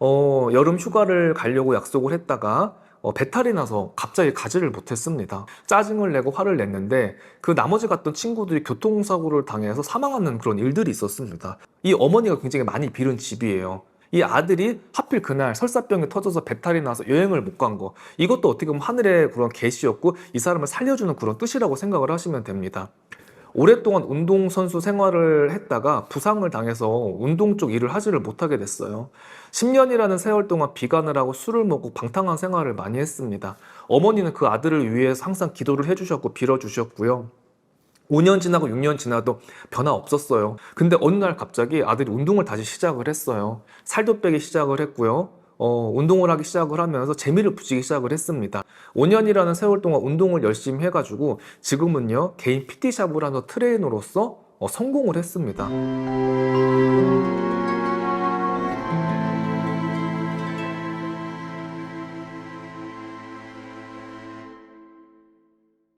어, 여름 휴가를 가려고 약속을 했다가 어, 배탈이 나서 갑자기 가지를 못했습니다. 짜증을 내고 화를 냈는데 그 나머지 갔던 친구들이 교통사고를 당해서 사망하는 그런 일들이 있었습니다. 이 어머니가 굉장히 많이 빌은 집이에요. 이 아들이 하필 그날 설사병이 터져서 배탈이 나서 여행을 못 간 거. 이것도 어떻게 보면 하늘의 그런 계시였고 이 사람을 살려주는 그런 뜻이라고 생각을 하시면 됩니다. 오랫동안 운동선수 생활을 했다가 부상을 당해서 운동 쪽 일을 하지를 못하게 됐어요. 10년이라는 세월 동안 비관을 하고 술을 먹고 방탕한 생활을 많이 했습니다. 어머니는 그 아들을 위해서 항상 기도를 해주셨고 빌어주셨고요. 5년 지나고 6년 지나도 변화 없었어요. 근데 어느 날 갑자기 아들이 운동을 다시 시작을 했어요. 살도 빼기 시작을 했고요. 어, 운동을 하기 시작을 하면서 재미를 붙이기 시작을 했습니다. 5년이라는 세월 동안 운동을 열심히 해가지고 지금은요, 개인 PT샵을 하는 트레이너로서 어, 성공을 했습니다.